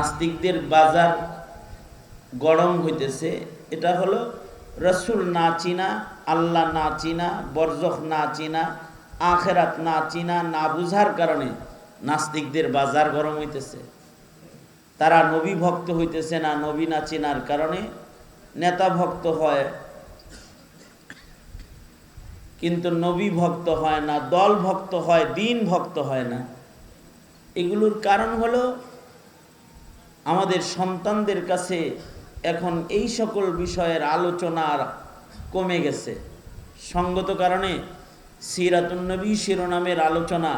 নাস্তিকদের বাজার গরম হইতেছে। এটা হলো রসুল না চিনা, আল্লাহ না চিনা, বরজখ না চিনা, আখেরাত না চিনা, না বুঝার কারণে নাস্তিকদের বাজার গরম হইতেছে। তারা নবী ভক্ত হইতেছে না, নবী না চিনার কারণে নেতা ভক্ত হয়, কিন্তু নবী ভক্ত হয় না, দল ভক্ত হয়, দিন ভক্ত হয় না। এগুলোর কারণ হলো আমাদের সন্তানদের কাছে এখন এই সকল বিষয়ের আলোচনা কমে গেছে। সঙ্গত কারণে সিরাতুন্নবী শিরোনামের আলোচনা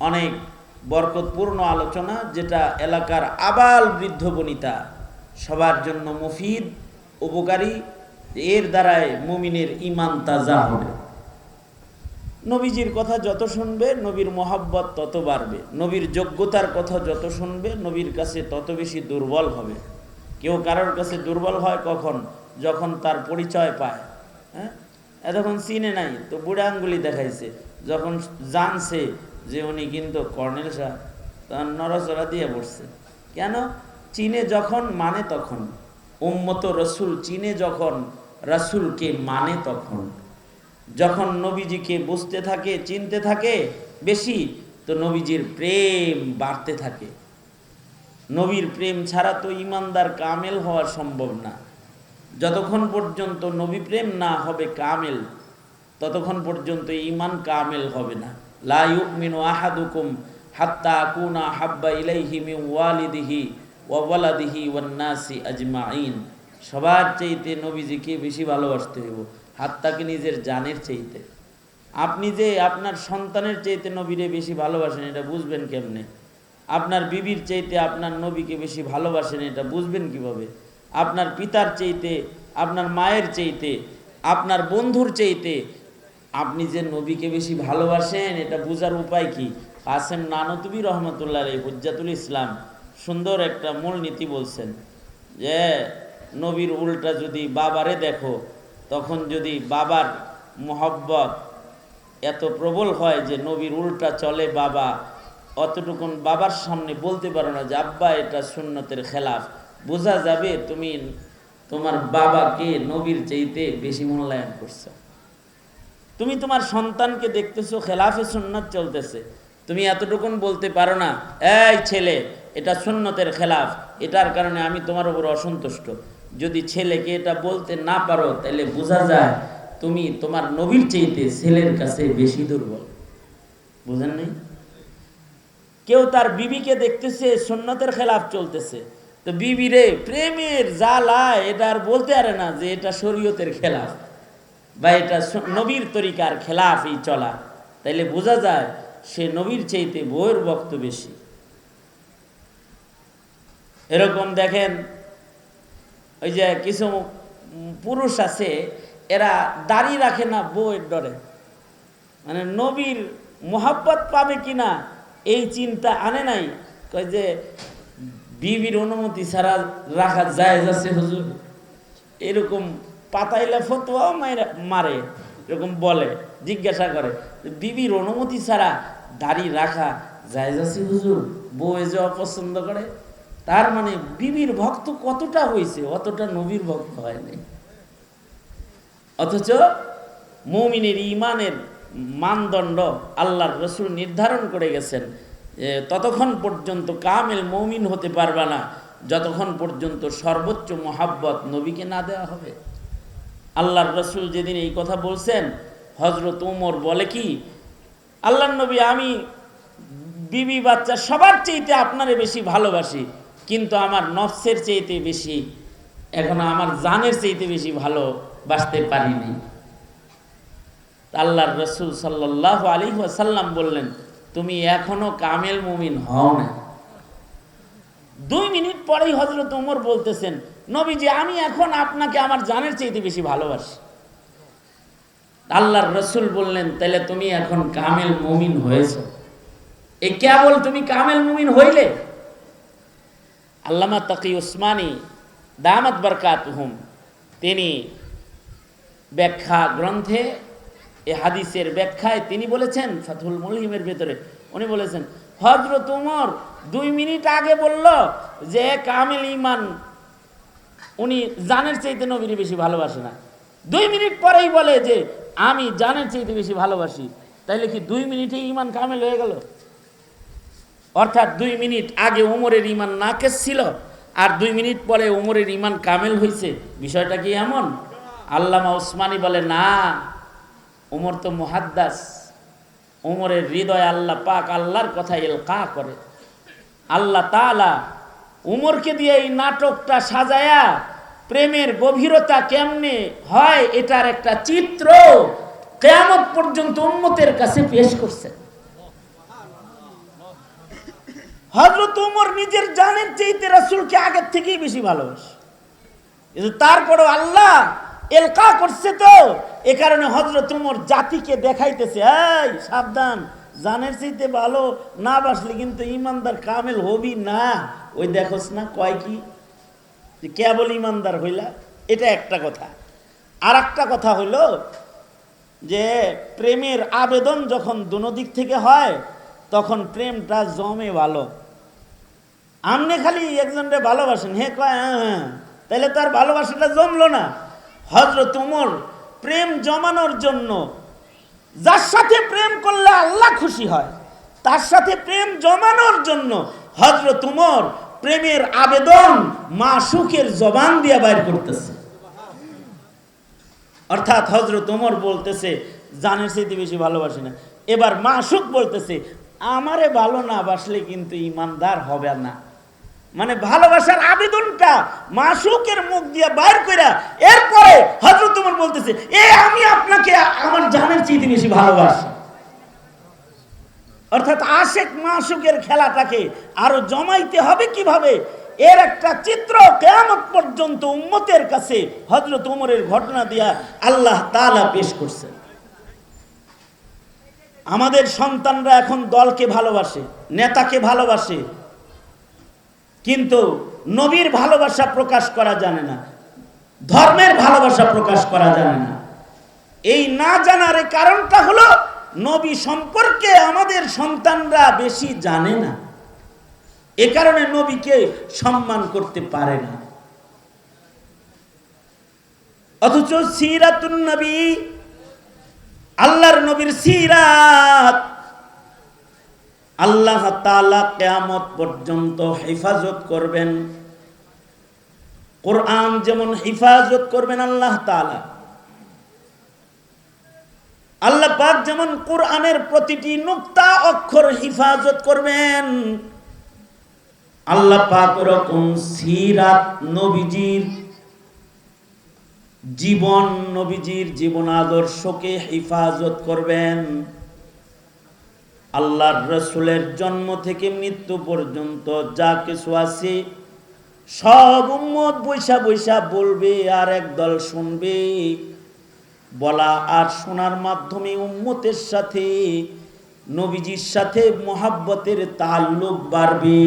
অনেক বরকতপূর্ণ আলোচনা, যেটা এলাকার আবাল বৃদ্ধ বনিতা সবার জন্য মুফিদ, উপকারী, এর দ্বারায় মুমিনের ইমান তাজা হবে। নবীজির কথা যত শুনবে, নবীর মোহাব্বত তত বাড়বে। নবীর যোগ্যতার কথা যত শুনবে, নবীর কাছে তত বেশি দুর্বল হবে। কেউ কারোর কাছে দুর্বল হয় কখন? যখন তার পরিচয় পায়। হ্যাঁ? এতক্ষণ চিনে নাই, তো বুড়া আঙ্গুলি দেখাইছে। যখন জানছে যে উনি কিন্তু কর্নেল শাহ তখন নড়াচড়া দিয়ে বসছে। কেন? চীনে যখন মানে তখন। উম্মত রসুল চীনে যখন, রসুলকে মানে তখন। যখন নবীজিকে বুঝতে থাকে, চিনতে থাকে, বেশি তো নবীজির প্রেম বাড়তে থাকে। নবীর প্রেম ছাড়া তো ইমানদার কামেল হওয়া সম্ভব না। যতক্ষণ পর্যন্ত নবী প্রেম না হবে কামেল, ততক্ষণ পর্যন্ত ইমান কামেল হবে না। লা ইউমিনু আহাদুকুম হাত্তা আকুনা হাব্বা ইলাইহি মিন ওয়ালিদিহি ওয়ালাদিহি ওয়ান নাসি আজমাইন। সবার চাইতে নবীজিকে বেশি ভালোবাসতে হইব। হাত্তাকে নিজের জানের চাইতে। আপনি যে আপনার সন্তানের চাইতে নবীরে বেশি ভালোবাসেন, এটা বুঝবেন কেমনে? আপনার বিবির চাইতে আপনার নবীকে বেশি ভালোবাসেন, এটা বুঝবেন কীভাবে? আপনার পিতার চাইতে, আপনার মায়ের চাইতে, আপনার বন্ধুর চাইতে আপনি যে নবীকে বেশি ভালোবাসেন, এটা বোঝার উপায় কি? কাসেম নানতুবি রহমতুল্লাহ আলী হুজ্জাতুল ইসলাম সুন্দর একটা মূলনীতি বলছেন যে, নবীর উল্টা যদি বাবারে দেখো তখন যদি বাবার মোহব্বত এত প্রবল হয় যে নবীর উল্টা চলে বাবা, অতটুকুন বাবার সামনে বলতে পারো না যে, আব্বা, এটা সুন্নতের খেলাফ। বোঝা যাবে তুমি, তোমার বাবাকে নবীর চাইতে বেশি মূল্যায়ন করছ। তুমি তোমার সন্তানকে দেখতেছো, খেলাফে সুন্নত চলতেছে। তুমি এতটুকুন বলতে পারো না, এই ছেলে, এটা সুন্নতের খেলাফ। এটার কারণে আমি তোমার উপর অসন্তুষ্ট। যদি ছেলেকে এটা বলতে না পারো তাহলে বোঝা যায় তুমি তোমার নবীর চাইতে ছেলের কাছে বেশি দুর্বল। বুঝেন নাই? কেউ তার বিবিকে দেখতেছে, সুন্নতের খেলাফ চলতেছে। তো বিবিরে প্রেমের জ্বালা, এটা আর বলতে পারে না যে এটা শরীয়তের খেলাফ বা এটা নবীর তরিকার খেলাফই চলা। তাইলে বোঝা যায় সে নবীর চাইতে বইয়ের বক্ত বেশি। এরকম দেখেন ওই যে কিছু পুরুষ আছে এরা দাড়ি রাখে না বউয়ের ডরে। মানে নবীর মোহাব্বত পাবে কিনা এই চিন্তা আনে নাই। কয় যে বিবির অনুমতি ছাড়া রাখা যায় যাচ্ছে হুজুর। এরকম পাতাইলে ফতোয়াও মারে এরকম বলে জিজ্ঞাসা করে। বিবির অনুমতি ছাড়া দাড়ি রাখা যায় যাচ্ছে হুজুর? বউয়ে যে অপছন্দ করে। তার মানে বিবির ভক্ত কতটা হয়েছে অতটা নবীর ভক্ত হয়নি। অথচ মৌমিনের ইমানের মানদণ্ড আল্লাহর রসুল নির্ধারণ করে গেছেন ততক্ষণ পর্যন্ত কামেল মৌমিন হতে পারবে না, যতক্ষণ পর্যন্ত সর্বোচ্চ মোহাব্বত নবীকে না দেওয়া হবে। আল্লাহর রসুল যেদিন এই কথা বলছেন হজরত উমর বলে কি, আল্লাহর নবী আমি বিবি বাচ্চা সবার চাইতে আপনারে বেশি ভালোবাসি। কিন্তু আমার নফসের চাইতে বেশি, এখন আমার জানের চাইতে বেশি ভালো ভালোবাসতে পারিনি। আল্লাহর রসুল সাল্লাহ আলী সাল্লাম বললেন, তুমি এখনও কামেল মুমিন হও না। দুই মিনিট পরেই হজরত উমর বলতেছেন, নবীজি, আমি এখন আপনাকে আমার জানের চাইতে বেশি ভালোবাসি। আল্লাহর রসুল বললেন তাহলে তুমি এখন কামেল মুমিন হয়েছো। এ কেবল তুমি কামেল মুমিন হইলে? আল্লামা তকি উসমানী দামাত বরকাত হুম তিনি ব্যাখ্যা গ্রন্থে, এ হাদিসের ব্যাখ্যায় তিনি বলেছেন ফাতুল মলিমের ভেতরে, উনি বলেছেন হজরত উমর দুই মিনিট আগে বলল যে, কামিল ইমান উনি জানের চাইতে নবীর বেশি ভালোবাসে না। দুই মিনিট পরেই বলে যে, আমি জানের চাইতে বেশি ভালোবাসি। তাইলে কি দুই মিনিটে ইমান কামেল হয়ে গেল? অর্থাৎ দুই মিনিট আগে উমরের ইমান নাকেস ছিল আর দুই মিনিট পরে উমরের ইমান কামেল হয়েছে বিষয়টা কি এমন? আল্লামা ওসমানী বলে, না, উমর তো মুহাদ্দাস। উমরের হৃদয় আল্লাহ পাক আল্লাহর কথা এলকা করে। আল্লাহ তালা উমরকে দিয়ে এই নাটকটা সাজায়া প্রেমের গভীরতা কেমনে হয় এটার একটা চিত্র কেয়ামত পর্যন্ত উম্মতের কাছে পেশ করছে। হজরত উমর নিজের জানের চাইতে রাসুলকে আগের থেকেই বেশি ভালোবাসে। কিন্তু তারপরও আল্লাহ এলকা করছে তো, এ কারণে হজরত উমর জাতিকে দেখাইতেছে, এই, সাবধান, জানের চাইতে ভালো না বাসলে কিন্তু ইমানদার কামেল হবি না। ওই দেখোস না, কয় কি? যে কেবল ইমানদার হইলা, এটা একটা কথা। আর একটা কথা হইল যে, প্রেমের আবেদন যখন দুনো দিক থেকে হয়, তখন প্রেমটা জমে ভালো। আমনে খালি একজনকে ভালোবাসেন। হে কয় হ্যাঁ হ্যাঁ। তাহলে তার ভালোবাসাটা জমলো না। হজরত উমর প্রেম জমানোর জন্য যার সাথে প্রেম করলে আল্লাহ খুশি হয়, তার সাথে প্রেম জমানোর জন্য হজরত উমর প্রেমের আবেদন মা সুখের জবান দিয়ে বাইর করতেছে। অর্থাৎ হজরত উমর বলতেছে, জানের সাথে বেশি ভালোবাসি না। এবার মাসুক বলতেছে, আমারে ভালো না বাসলে কিন্তু ইমানদার হবে না। মানে ভালোবাসার আবেদনটা মাসুকের মুখ দিয়ে বাইর কইরা এরপরে হজরত উমর বলতেছে, এ, আমি আপনাকে আমার জানের চাইতে বেশি ভালোবাসি। অর্থাৎ আশেক মাসুকের খেলাটাকে আরও জমাইতে হবে কীভাবে? এর একটা চিত্র কেয়ামত পর্যন্ত উম্মতের কাছে হজরত উমরের ঘটনা দিয়া আল্লাহ তাআলা পেশ করছেন। আমাদের সন্তানরা এখন দলকে ভালোবাসে, নেতাকে ভালোবাসে কিন্তু নবীর ভালোবাসা প্রকাশ করা জানে না, ধর্মের ভালোবাসা প্রকাশ করা জানে না। এই না জানার কারণটা হলো নবী সম্পর্কে আমাদের সন্তানরা বেশি জানে না। এ কারণে নবীকে সম্মান করতে পারে না। অথচ সিরাতুন নবী, আল্লাহর নবীর সিরাত আল্লাহ তাআলা কিয়ামত পর্যন্ত হেফাজত করবেন। কোরআন যেমন হেফাজত করবেন আল্লাহ তাআলা। আল্লাহ পাক যেমন কোরআনের প্রতিটি নুক্তা, অক্ষর হেফাজত করবেন। আল্লাহ পাক ওরকম সিরাত নবীজির জীবন নবীজির জীবন আদর্শকে হেফাজত করবেন। আল্লাহর রসুলের জন্ম থেকে মৃত্যু পর্যন্ত যা কিছু আছে, সব উম্মত বৈশা বৈশা বলবে আর একদল শুনবে। বলা আর শোনার মাধ্যমে উম্মতের সাথে, নবীজির সাথে মোহাব্বতের তাল্লুক বাড়বে,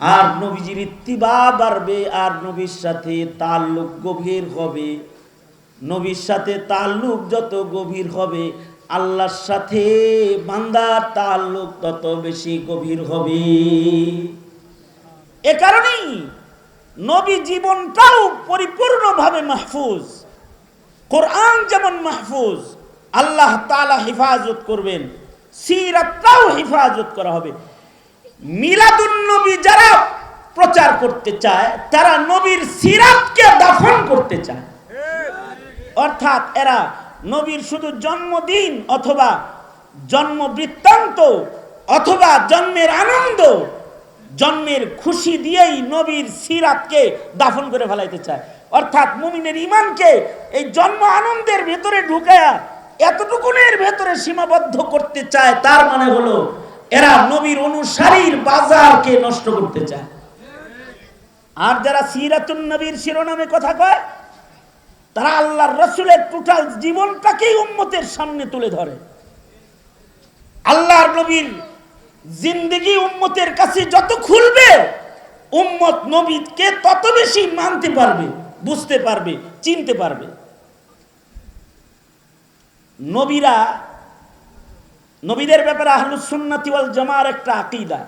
আর নবীজির ইত্তিবা বাড়বে, আর নবীর সাথে তাল্লুক গভীর হবে। নবীর সাথে তাল্লুক যত গভীর হবে, আল্লাহর সাথে বান্দার তাল্লুক তত বেশি গভীর হবে। এ কারণেই নবী জীবনটাও পরিপূর্ণভাবে মাহফুজ। কোরআন যেমন মাহফুজ, আল্লাহ তালা হেফাজত করবেন, সিরাতটাও হেফাজত করা হবে। মিলাদুন নবী যারা প্রচার করতে চায়, তারা নবীর সিরাতকে দাফন করতে চায়। অর্থাৎ এরা নবীর শুধু জন্মদিন অথবা জন্ম বৃত্তান্ত অথবা জন্মের আনন্দ, জন্মের খুশি দিয়েই নবীর সিরাতকে দাফন করে ফেলাইতে চায়। অর্থাৎ মুমিনের ইমানকে এই জন্ম আনন্দের ভেতরে ঢুকায়া এতটুকুনের ভেতরে সীমাবদ্ধ করতে চায়, তার মানে হলো এরা নবীর অনুসারীর বাজারকে নষ্ট করতে চায়। আর যারা সিরাতুন নবীর শিরোনামে কথা কয় তারা আল্লাহর রসুলের টোটাল জীবনটাকেই উম্মতের সামনে তুলে ধরে। আল্লাহর নবীর জিন্দগি উম্মতের কাছে যত খুলবে, উম্মত নবীকে তত বেশি মানতে পারবে, বুঝতে পারবে, চিনতে পারবে। নবীরা, নবীদের ব্যাপারে আহলুস সুন্নাতি ওয়াল জামার একটা আকিদা।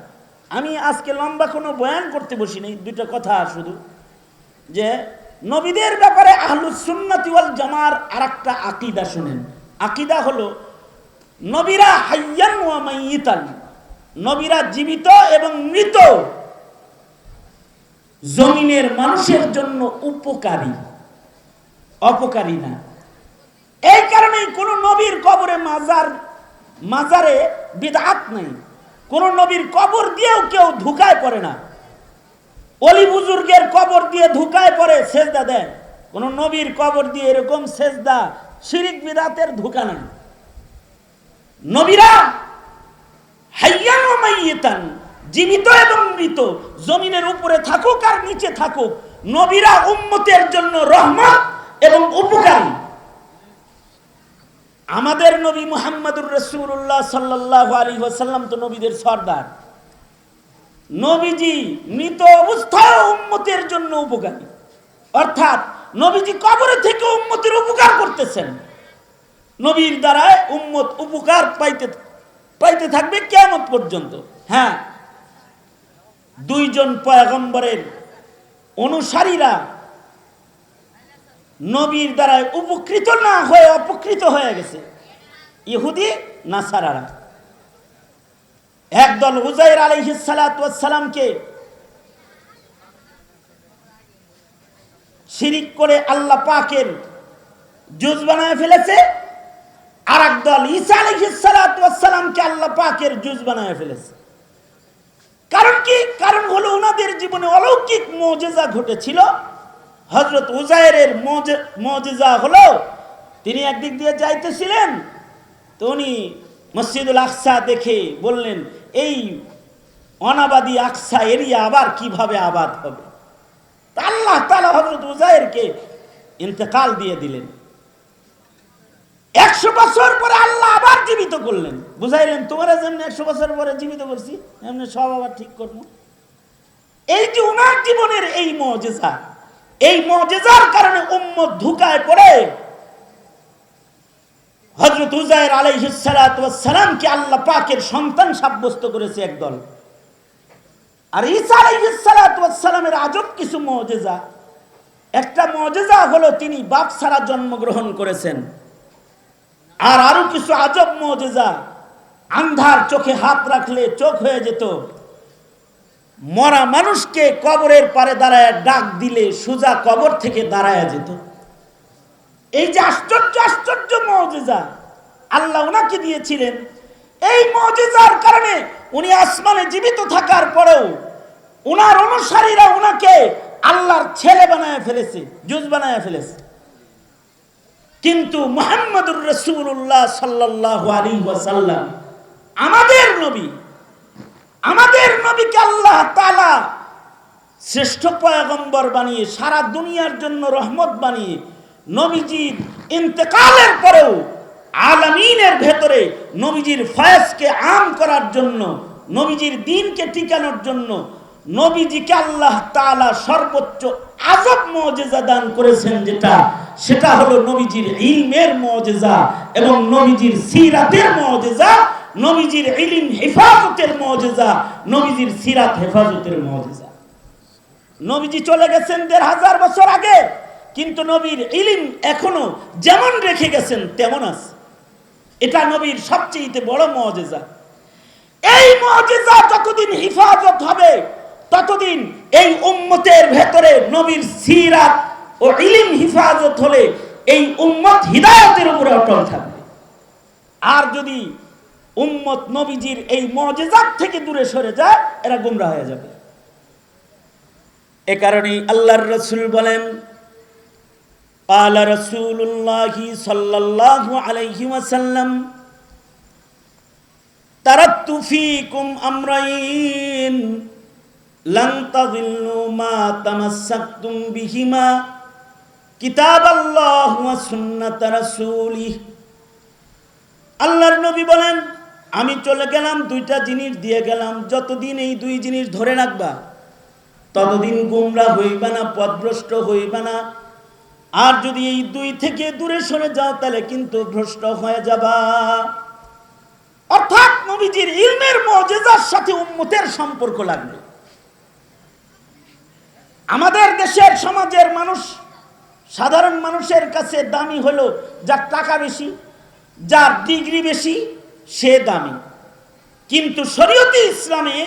আমি আজকে লম্বা কোনো বয়ান করতে বসি নাই দুইটা কথা শুধু। যে নবীদের ব্যাপারে আহলুস সুন্নাতি ওয়াল জামার আরেকটা আকিদা শুনেন। আকিদা হলো, নবীরা হাইয়ান ওয়া মাইয়িতান, নবীরা জীবিত এবং মৃত জমিনের মানুষের জন্য উপকারী। অপকারী না। এই কারণেই কোন নবীর কবরে মাজার, মাজারে বিদাত নেই। কোন নবীর কবর দিয়েও কেউ ধুকায় পড়ে না। অলি বুজুর্গের কবর দিয়ে ধুকায় পড়ে, সেজদা দেয় কোন নবীর কবর দিয়ে এরকম সেজদা, শিরিক বিদাতের ধুকা নাই। নবীরা, হাইয়ান মাইয়িতান, জীবিত এবং মৃত, জমিনের উপরে থাকুক আর নিচে থাকুক, নবীরা উম্মতের জন্য রহমত এবং উপকারী। আমাদের নবী মুহাম্মদুর রসুল্লাহ সাল্লাহ আলী ওয়াসাল্লাম তো নবীদের সর্দার। নবীজি মৃত অবস্থায় উম্মতের জন্য উপকারী। অর্থাৎ নবীজি কবরে থেকে উন্মতির উপকার করতেছেন। নবীর দ্বারায় উম্মত উপকার পাইতে পাইতে থাকবে কেমন পর্যন্ত। হ্যাঁ দুইজন পয়গম্বরের অনুসারীরা নবীর দ্বারায় উপকৃত না হয়ে অপকৃত হয়ে গেছে। ইহুদি, নাসারারা। একদল উজাইর আলহিসালামকে শিরিক করে আল্লাহ পাকের জুজ বানায় ফেলেছে আর একদল ঈসা আলহিসালামকে আল্লাহ পাকের জুজ বানায় ফেলেছে। কারণ কি? কারণ হলো ওনাদের জীবনে অলৌকিক মজেজা ঘটেছিল। হজরত উজাইরের মজেজা হলো, তিনি একদিক দিয়ে যাইতেছিলেন, তো উনি মসজিদুল আকসা দেখে বললেন এই অনাবাদী আকসা এরিয়া আবার কীভাবে আবাদ হবে? আল্লাহ তালা হজরত উজাইরকে ইন্তেকাল দিয়ে দিলেন। একশো বছর পরে আল্লাহ আবার জীবিত করলেন। বুঝাইলেন, তোমরা যেমনি একশো বছর পরে জীবিত করছি এমনি সব আবার ঠিক করব। এই যে উনার জীবনের এই মজেজা, এই মজেজার কারণে উম্মত ধুকায় পড়ে। হজরত উজাইর আলাইহিসালামকে আল্লাহ পাকের সন্তান সাব্যস্ত করেছে একদল আর ঈসা আলাইহিসালামের আজব কিছু মজেজা। একটা মজেজা হলো তিনি বাপ ছাড়া জন্মগ্রহণ করেছেন। আর আরও কিছু আজব মজেজা, আন্ধার চোখে হাত রাখলে চোখ হয়ে যেত। মরা মানুষকে কবরের পারে দাঁড়ায় ডাক দিলে সোজা কবর থেকে দাঁড়ায় যেত। এই যে আশ্চর্য আশ্চর্য মজেজা আল্লাহ ওনাকে দিয়েছিলেন। এই মজেজার কারণে উনি আসমানে জীবিত থাকার পরেও ওনার অনুসারীরা ওনাকে আল্লাহর ছেলে বানায় ফেলেছে, জুজ বানায় ফেলেছে। কিন্তু মোহাম্মদুর রসুল্লাহ সাল্লাহ আলী ওয়াসাল্লাম, আমাদের নবী, আমাদের নবীকে আল্লাহ তালা শ্রেষ্ঠ পয়গম্বর বানিয়ে সারা দুনিয়ার জন্য রহমত বানিয়ে নবীজির ইন্তেকালের পরেও আলামিনের ভেতরে নবীজির ফয়েজকে আম করার জন্য, নবীজির দিনকে টিকানোর জন্য নবীজিকে আল্লাহ তালা সর্বোচ্চ আজব মজেজা দান করেছেন যেটা, সেটা হলো নবীজির ইলমের মজেজা এবং নবীজির সিরাতের মজেজা, নবীজির ইলিম হেফাজতের মজেজা, নবীজির সিরাত হেফাজতের মজেজা। নবীজি চলে গেছেন দেড় হাজার বছর আগে। কিন্তু নবীর ইলিম এখনও যেমন রেখে গেছেন, তেমন আছে। এটা নবীর সবচেয়ে বড় মজেজা। এই মজেজা যতদিন হিফাজত হবে, ততদিন এই উম্মতের ভেতরে নবীর সিরাত ও ইলিম হিফাজত হলে এই উম্মত হিদায়তের উপরে অটল থাকবে। আর যদি উম্মত নবীজির এই মজেজাত থেকে দূরে সরে যায়, এরা গুমরা হয়ে যাবে। এ কারণেই আল্লাহর রসুল বলেন قال رسول الله صلى الله عليه وسلم تركت فيكم أمرين لن تضلوا ما تمسكتم بهما কিতাব আল্লাহ সুন্নাত রাসূলিহ আল্লাহর নবী বলেন আমি চলে গেলাম দুইটা জিনিস দিয়ে গেলাম যতদিন এই দুই জিনিস ধরে রাখবা ততদিন গুমরা হইবা না পথভ্রষ্ট হইবা না আর যদি এই দুই থেকে দূরে সরে যাও, তাহলে কিন্তু ভ্রষ্ট হয়ে যাবা। অর্থাৎ নবীজির ইলমের মজেজার সাথে উম্মতের সম্পর্ক লাগবে। আমাদের দেশের সমাজের মানুষ, সাধারণ মানুষের কাছে দামি হলো যার টাকা বেশি, যার ডিগ্রি বেশি, সে দামি। কিন্তু শরীয়তে ইসলামে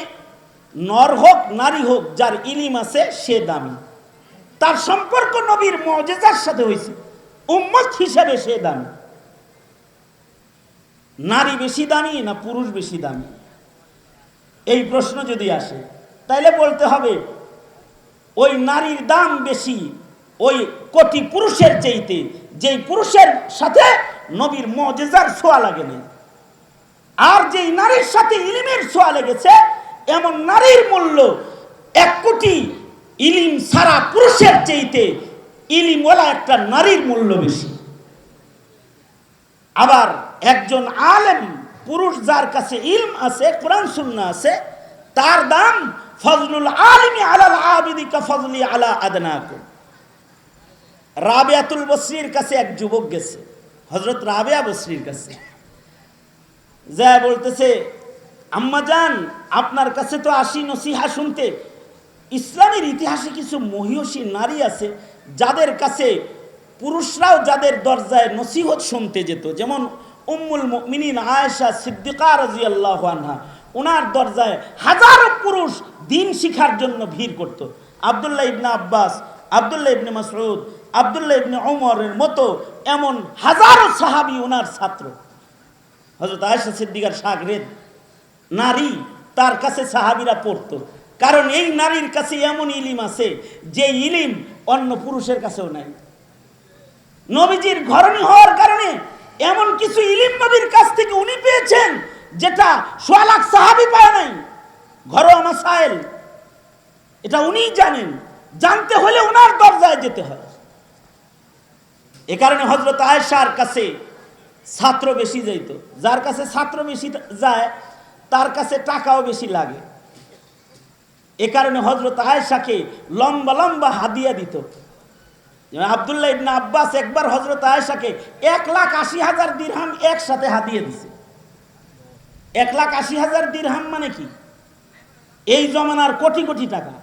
নর হোক, নারী হোক, যার ইলিম আছে, সে দামি। তার সম্পর্ক নবীর মজেজার সাথে হয়েছে। উম্মত হিসাবে সে দামি। নারী বেশি দামি না পুরুষ বেশি দামি? এই প্রশ্ন যদি আসে, তাইলে বলতে হবে, ওই নারীর দাম বেশি, ওই কোটি পুরুষের চাইতে, যেই পুরুষের সাথে নবীর মজেজার ছোঁয়া লাগে লাগেনি আর যেই নারীর সাথে ইলিমের ছোঁয়া লেগেছে, এমন নারীর মূল্য এক কোটি ইলিম সারা পুরুষের চাইতে ইলিমওয়ালা একটা নারীর মূল্য বেশি। আবার একজন আলেম পুরুষ যার কাছে ইলম আছে, কোরআন সুন্না আছে, তার দাম ফজলুল আলিমি আলাল আবিদি কা ফজলি আলা আদনাকুম। রাবিয়াতুল বসরির কাছে এক যুবক গেছে হজরত রাবিয়া বসরির কাছে। যা বলতেছে, আম্মা যান আপনার কাছে তো আসি নসিহা শুনতে। ইসলামের ইতিহাসে কিছু মহিষী নারী আছে, যাদের কাছে পুরুষরাও যাদের দরজায় নসিহত শুনতে যেত। যেমন উম্মুল মিনিন আয়েশা সিদ্দিকা রাজিয়াল্লাহ আনহা ওনার দরজায় হাজারো পুরুষ দিন শিখার জন্য ভিড় করত। আবদুল্লাহ ইবনে আব্বাস, আবদুল্লাহ ইবনে মাসউদ, আবদুল্লাহ ইবনে ওমরের মতো এমন হাজারো সাহাবী ওনার ছাত্র। হজরত আয়েশা সিদ্দিকার সাগরেদ নারী, তার কাছে সাহাবিরা পড়তো। কারণ এই নারীর কাছে এমন ইলিম আছে, যে ইলিম অন্য পুরুষের কাছেও নাই। নবীজির ঘরণী হওয়ার কারণে এমন কিছু ইলিম নবীর কাছ থেকে উনি পেয়েছেন, যেটা সোয়া লাখ সাহাবি পায় নাই। ঘরোয়া মাসাইল। এটা উনিই জানেন। জানতে হলে ওনার দরজায় যেতে হয়। এ কারণে হজরত আয়েশার কাছে ছাত্র বেশি যাইত। যার কাছে ছাত্র বেশি যায়, তার কাছে টাকাও বেশি লাগে। এ কারণে হজরত আয়েশাকে লম্বা লম্বা হাদিয়া দিত। আবদুল্লাহ ইবনা আব্বাস একবার হজরত আয়েশাকে এক লাখ আশি হাজার দিরহাম একসাথে হাদিয়ে দিছে। এক লাখ আশি হাজার দিরহাম মানে কি? এই জমানার কোটি কোটি টাকা।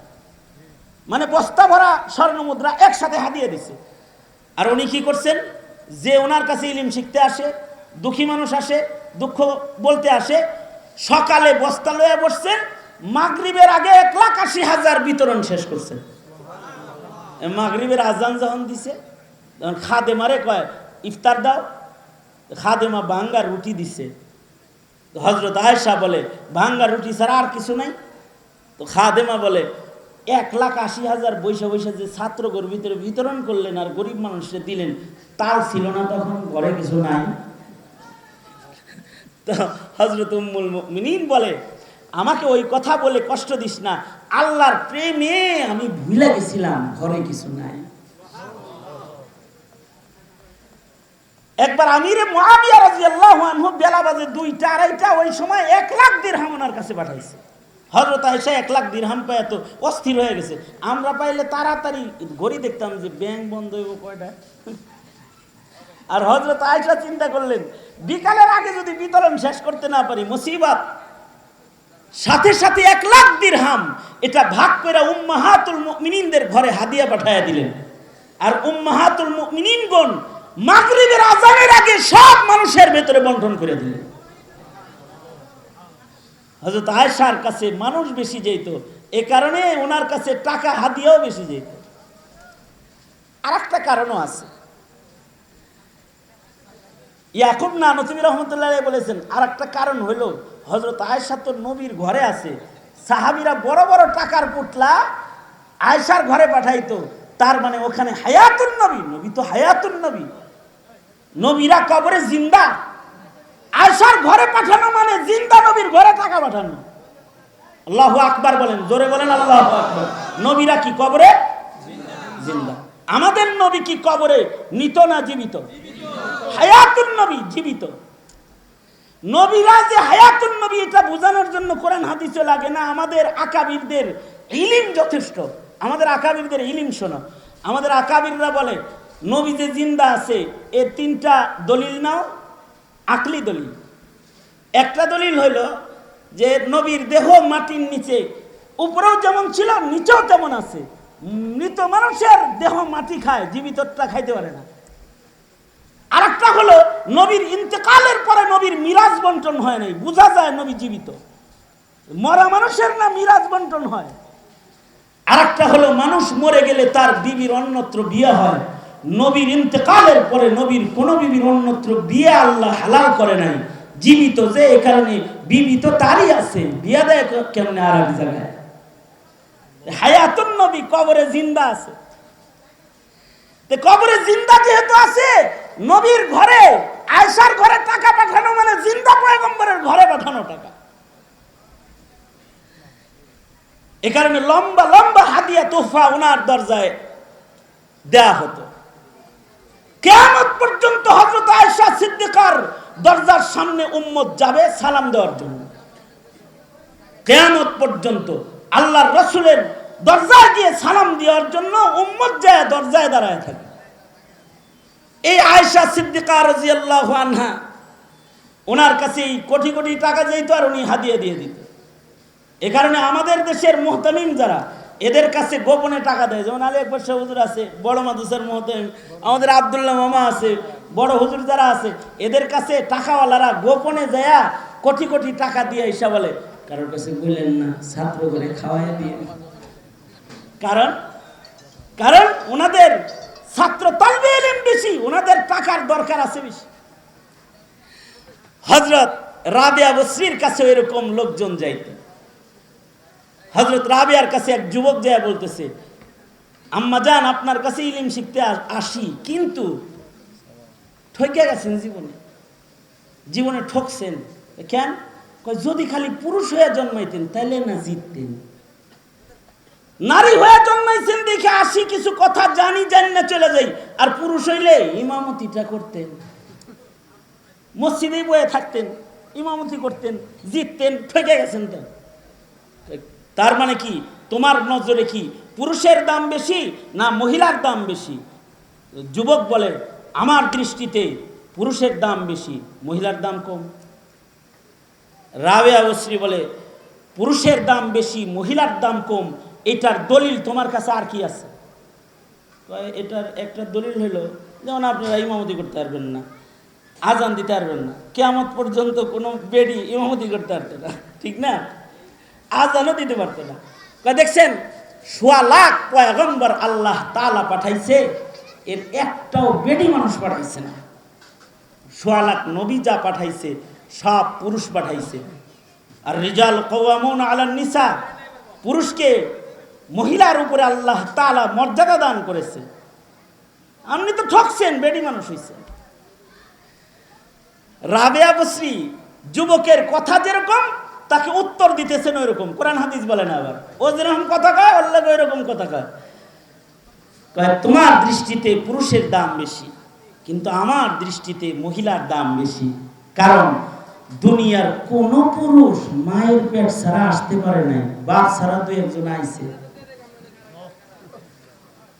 মানে বস্তা ভরা স্বর্ণ মুদ্রা একসাথে হাদিয়ে দিছে। আর উনি কি করছেন? যে ওনার কাছে ইলিম শিখতে আসে, দুঃখী মানুষ আসে, দুঃখ বলতে আসে, সকালে বস্তা লয়ে বসছেন মাগরিবের আগে এক লাখ আশি হাজার বিতরণ শেষ করছে। মাগরিবের আজান যখন দিছে, তখন খাদে মারে কয়, ইফতার দাও। খাদেমা ভাঙ্গা রুটি দিছে। হজরত আয়েশা বলে, ভাঙ্গা রুটি ছাড়া আর কিছু নাই? তো খাদেমা বলে, এক লাখ আশি হাজার বৈশা বৈশা যে ছাত্রগর ভিতরে বিতরণ করলেন আর গরিব মানুষকে দিলেন তাল ছিল না তখন, ঘরে কিছু নাই? তো হজরত উম্মুল মিনীন বলে আমাকে ওই কথা বলে কষ্ট দিস না। আল্লাহর প্রেমে আমি ভুলে গেছিলাম, ঘরে কিছু নাই। একবার আমিরে মুআবিয়া রাদিয়াল্লাহু আনহু বেলা বাজে দুইটা, আড়াইটা, ওই সময় এক লাখ দিরহাম ওনার কাছে পাঠাইছে। হজরত আয়েশা এক লাখ দিরহাম পায় তো অস্থির হয়ে গেছে। আমরা পাইলে তাড়াতাড়ি ঘড়ি দেখতাম যে ব্যাংক বন্ধ হইব কয়টা। আর হজরত আয়েশা চিন্তা করলেন, বিকালের আগে যদি বিতরণ শেষ করতে না পারি, মুসিবত। সাথে সাথে এক লাখ দিরহাম এটা ভাগ করে উম্মাহাতুল মুমিনিনদের ঘরে হাদিয়া পাঠায়া দিলেন। আর উম্মাহাতুল মুমিনিনগণ মাগরিবের আজানের আগে সব মানুষের ভেতরে বন্টন করে দিলেন। হযরত আয়েশার কাছে মানুষ বেশি যেত, এ কারণে ওনার কাছে টাকা হাদিয়াও বেশি যেত। আর একটা কারণও আছে। ইয়াকুব না নতুবি রহমতুল্লাহ বলেছেন আর একটা কারণ হইল হজরত আয়েশা তো নবীর ঘরে আছে। সাহাবিরা বড় বড় টাকার পুটলা আয়েশার ঘরে পাঠাইতো। তার মানে ওখানে হায়াতুন নবী নবী তো হায়াতুন নবী। নবীরা কবরে জিন্দা। আয়েশার ঘরে পাঠানো মানে জিন্দা নবীর ঘরে টাকা পাঠানো। আল্লাহ আকবার বলেন, জোরে বলেন আল্লাহ আকবার। নবীরা কি কবরে? জিন্দা। আমাদের নবী কি কবরে? নিত না জীবিত? হায়াতুন নবী, জীবিত। নবীরা যে হায়াতুন নবী, এটা বোঝানোর জন্য কোরআন হাদিসে লাগে না, আমাদের আকাবিরদের ইলিম যথেষ্ট। আমাদের আকাবিরদের ইলিম শোনো। আমাদের আকাবিররা বলে, নবী যে জিন্দা আছে, এর তিনটা দলিল নাও, আকলি দলিল। একটা দলিল হইল যে নবীর দেহ মাটির নিচে, উপরেও যেমন ছিল, নিচেও তেমন আছে। মৃত মানুষের দেহ মাটি খায় জীবিতটা খাইতে পারে না। আরেকটা হলো, নবীর ইন্তেকালের পরে নবীর মিরাজ বন্টন হয় নাই। বোঝা যায় নবী জীবিত। মরা মানুষের না মিরাজ বন্টন হয়? আরেকটা হলো, মানুষ মরে গেলে তার বিবির অন্যত্র বিয়ে হয়। নবীর ইন্তেকালের পরে নবীর কোন বিবির অন্যত্র বিয়ে আল্লাহ হালাল করে নাই। জীবিত যে এ কারণে, বিবি তো তারই আছে। বিয়ে দেয় কেমনে আর এক জায়গায়? হায়াতুন নবী, কবরে জিন্দা আছে। কবরে জিন্দা যেহেতু আছে নবীর ঘরে আয়সার ঘরে টাকা পাঠানো মানে জিন্দা পয়গম্বরের ঘরে পাঠানো টাকা। এ কারণে লম্বা লম্বা হাদিয়া তোহফা ওনার দরজায় দেয়া হতো। কেমন পর্যন্ত হজরত আয়সা সিদ্দিকার দরজার সামনে উম্মত যাবে, সালাম দেওয়ার জন্য। কেয়ামত পর্যন্ত আল্লাহর রসুলের দরজায় গিয়ে সালাম দেওয়ার জন্য উম্মত যায়, দরজায় দাঁড়ায় থাকে। এই আয়সা সিদ্দিকা রাজিয়াল্লাহ আনহা, ওনার কাছে এই কোটি কোটি টাকা যেত আর উনি হাদিয়া দিয়ে দিত। এ কারণে আমাদের দেশের মোহতামিম যারা, এদের কাছে গোপনে টাকা দেয়। যেমন আলী একবার হুজুর আছে, বড় মাদুসের মোহতামিম, আমাদের আবদুল্লাহ মামা আছে, বড় হুজুর যারা আছে, এদের কাছে টাকাওয়ালারা গোপনে যায় কোটি কোটি টাকা দিয়ে এসে বলে, কারোর কাছে বললেন না, ছাত্র করে খাওয়াই দিয়ে কারণ কারণ ওনাদের ছাত্র তলবে এলিম বেশি ওনাদের টাকার দরকার আছে বেশি। হজরত রাবিয়া বসরির কাছে এরকম লোকজন যাইত। হজরত রাবিয়ার কাছে এক যুবক যায় বলতেছে, আম্মা যান, আপনার কাছে ইলিম শিখতে আসি কিন্তু ঠকে গেছেন জীবনে। জীবনে ঠকছেন। কেন? যদি খালি পুরুষ হয়ে জন্মাইতেন তাহলে না জিততেন। নারী হয়ে জন্মাইছেন দেখে আসি কিছু কথা জানি জানি না চলে যাই। আর পুরুষ হইলে ইমামতিটা করতেন। মসজিদে বয়ে থাকতেন, ইমামতি করতেন, জিততেন, ঠকে গেছেন তো। তার মানে কি? তোমার নজরে কি পুরুষের দাম বেশি না মহিলার দাম বেশি? যুবক বলে, আমার দৃষ্টিতে পুরুষের দাম বেশি, মহিলার দাম কম। রাবেয়া বশ্রী বলে, পুরুষের দাম বেশি, মহিলার দাম কম এটার দলিল তোমার কাছে আর কি আছে? এটার একটা দলিল হলো, যেমন আপনারা ইমামতি করতে পারবেন না, আজান দিতে পারবেন না কেমন পর্যন্ত কোনো বেডি ইমামতি করতে পারতো না, ঠিক না? আজানও দিতে পারতো না। দেখছেন, সোয়া লাখ পয়গম্বর আল্লাহ তালা পাঠাইছে, এর একটাও বেডি মানুষ পাঠাইছে না। সোয়া লাখ নবী যা পাঠাইছে, সব পুরুষ পাঠাইছে। আর রিজাল কৌয়ামুন আলান নিসা, পুরুষকে মহিলার উপরে আল্লাহ তালা মর্যাদা দান করেছে। আপনি তো ঠকছেন, বেডি মানুষ হয়েছে রাবেয়া বসরি যুবকের কথা যেরকম, তাকে উত্তর দিতেছেন ওইরকম। কোরআন, হাদিস বলে না আবার। ও যেরকম কথা কয় ওর লাগে ওইরকম কথা কয়, তোমার দৃষ্টিতে পুরুষের দাম বেশি, কিন্তু আমার দৃষ্টিতে মহিলার দাম বেশি। কারণ দুনিয়ার কোন পুরুষ মায়ের পেট ছাড়া আসতে পারে নাই। বাপ ছাড়া তো একজন আইছে।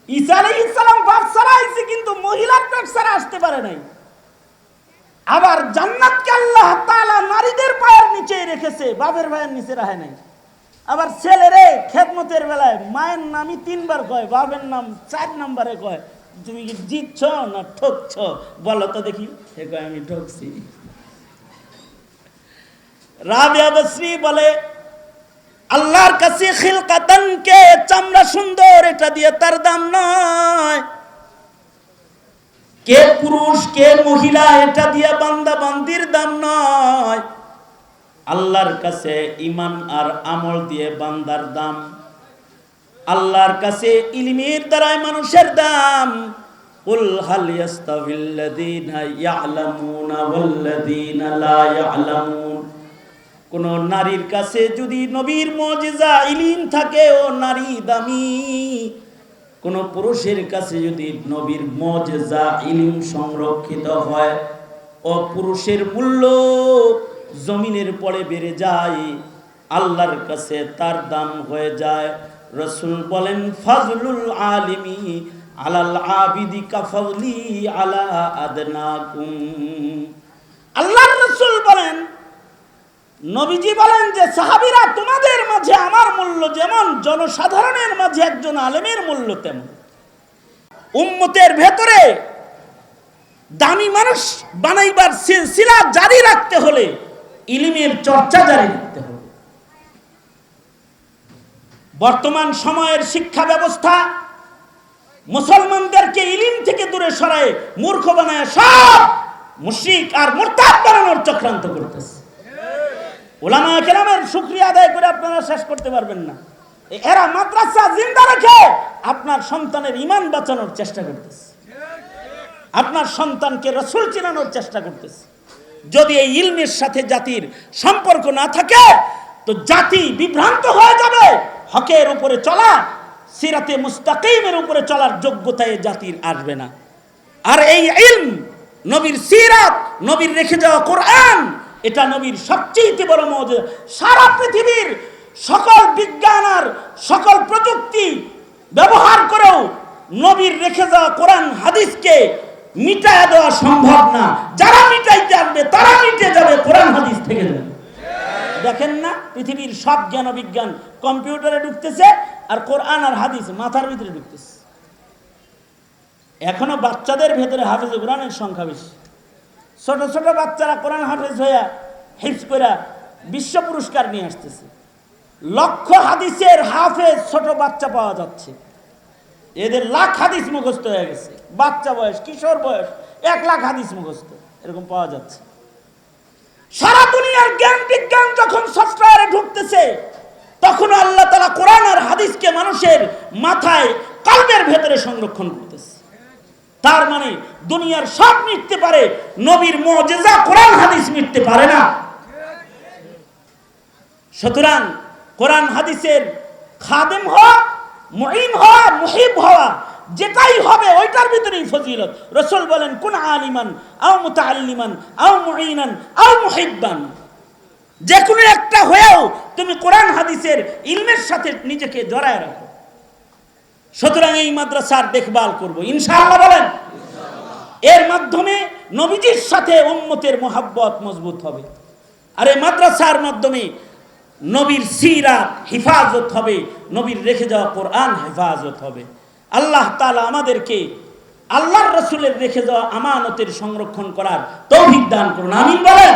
ঈসা আলাইহিস সালাম বাপ ছাড়া আইছে, কিন্তু মহিলার পেট ছাড়া আসতে পারে নাই। আবার জান্নাতকে আল্লাহ তাআলা নারীদের পায়ের নিচে রেখেছে, বাপের পায়ের নিচে রাখে নাই। আবার ছেলেরে খেদমতের বেলায় মায়ের নামই তিনবার কয়, বাপের নাম চার নাম্বারে কয়, তুমি কি জিতছ না ঠকছ? বলো তো দেখি। সে কয়, আমি ঠকছি। বসরি বলে আল্লাহর কাছে খিলকাতানকে চামড়া সুন্দর এটা দিয়ে তার দাম নয় কে পুরুষ কে মহিলা এটা দিয়ে বান্দা বান্দির দাম নয় আল্লাহর কাছে ইমান আর আমল দিয়ে বান্দার দাম আল্লাহর কাছে ইলমের দ্বারাই মানুষের দাম قل هل يستوي الذين يعلمون والذين لا يعلمون কোন নারীর কাছে যদি নবীর মজেজা ইলিম থাকে, ও নারী দামি। কোন পুরুষের কাছে যদি নবীর মজেজা ইলিম সংরক্ষিত হয়, ও পুরুষের মূল্য জমিনের পরে বেড়ে যায়, আল্লাহর কাছে তার দাম হয়ে যায়। রসুল বলেন, ফাজলুল আলিমি আলাল আবিদি কাফাউলি আলা আদনাকুম। আল্লাহর রসুল বলেন নবীজি বলেন যে, সাহাবিরা তোমাদের মাঝে আমার মূল্য যেমন, জনসাধারণের মাঝে একজন আলেমের মূল্য তেমন। উম্মতের ভেতরে দামি মানুষ বানাইবার সিলসিলা জারি রাখতে হলে, ইলিমের চর্চা জারি রাখতে হবে। বর্তমান সময়ের শিক্ষা ব্যবস্থা, মুসলমানদেরকে ইলিম থেকে দূরে সরায় মূর্খ বানায় সব মুশিক আর মুরতাদ বানানোর চক্রান্ত করতেছে। ওলামা কেরামের শুক্রিয়া আদায় করে আপনারা শেষ করতে পারবেন না। এরা মাদ্রাসা জিন্দা রেখে আপনার সন্তানের ইমান বাঁচানোর চেষ্টা করতেছে। আপনার সন্তানকে রসুল চিনানোর চেষ্টা করতেছে। যদি এই ইলমের সাথে জাতির সম্পর্ক না থাকে, তো জাতি বিভ্রান্ত হয়ে যাবে। হকের উপরে চলা, সিরাতে মুস্তাকিমের উপরে চলার যোগ্যতা এই জাতির আসবে না। আর এই ইলম, নবীর সিরাত, নবীর রেখে যাওয়া কোরআন এটা নবীর সবচেয়ে বড় মজা। সারা পৃথিবীর সকল বিজ্ঞান আর সকল প্রযুক্তি ব্যবহার করেও নবীর রেখে যাওয়া কোরআন হাদিসকে মিটায় দেওয়া সম্ভব না। যারা মিটাইতে আসবে, তারা মিটে যাবে কোরআন হাদিস থেকে। যাবে দেখেন না, পৃথিবীর সব জ্ঞান বিজ্ঞান কম্পিউটারে ঢুকতেছে আর কোরআন আর হাদিস মাথার ভিতরে ঢুকতেছে। এখনও বাচ্চাদের ভেতরে হাফেজ কোরআনের সংখ্যা বেশি। ছোট ছোট বাচ্চারা কোরআন হাফেজ হইয়া হিফজ করে বিশ্ব পুরস্কার নিয়ে আসতেছে। লক্ষ হাদিসের হাফেজ ছোট বাচ্চা পাওয়া যাচ্ছে। এদের লাখ হাদিস মুখস্থ হয়ে গেছে। বাচ্চা বয়স, কিশোর বয়স, এক লাখ হাদিস মুখস্থ। এরকম পাওয়া যাচ্ছে। সারা দুনিয়ার জ্ঞান বিজ্ঞান যখন সফটওয়্যারে ঢুকতেছে, তখন আল্লাহ তালা কোরআন আর হাদিসকে মানুষের মাথায়, কালবের ভেতরে সংরক্ষণ করতেছে। তার মানে দুনিয়ার সব মিটতে পারে, নবীর মজেজা কোরআন, হাদিস মিটতে পারে না। সুতরাং কোরআন, হাদিসের খাদেম হওয়া মহিম হওয়া, মুহিব হওয়া, যেটাই হবে ওইটার ভিতরেই ফজিলত। রসুল বলেন, কোন আলিমান আও মুতাআল্লিমান আও মুঈনান আও মুহিব্বান। যে কোনো একটা হয়েও তুমি কোরআন, হাদিসের ইলমের সাথে নিজেকে জড়ায় রাখো। সুতরাং এই মাদ্রাসার দেখভাল করব। ইনশাআল্লাহ বলেন। এর মাধ্যমে নবীজির সাথে উম্মতের মোহাব্বত মজবুত হবে। আর এই মাদ্রাসার মাধ্যমে নবীর সিরা হিফাজত হবে, নবীর রেখে যাওয়া কোরআন হেফাজত হবে। আল্লাহ তালা আমাদেরকে আল্লাহর রসুলের রেখে যাওয়া আমানতের সংরক্ষণ করার তৌফিক দান করুন। আমিন বলেন।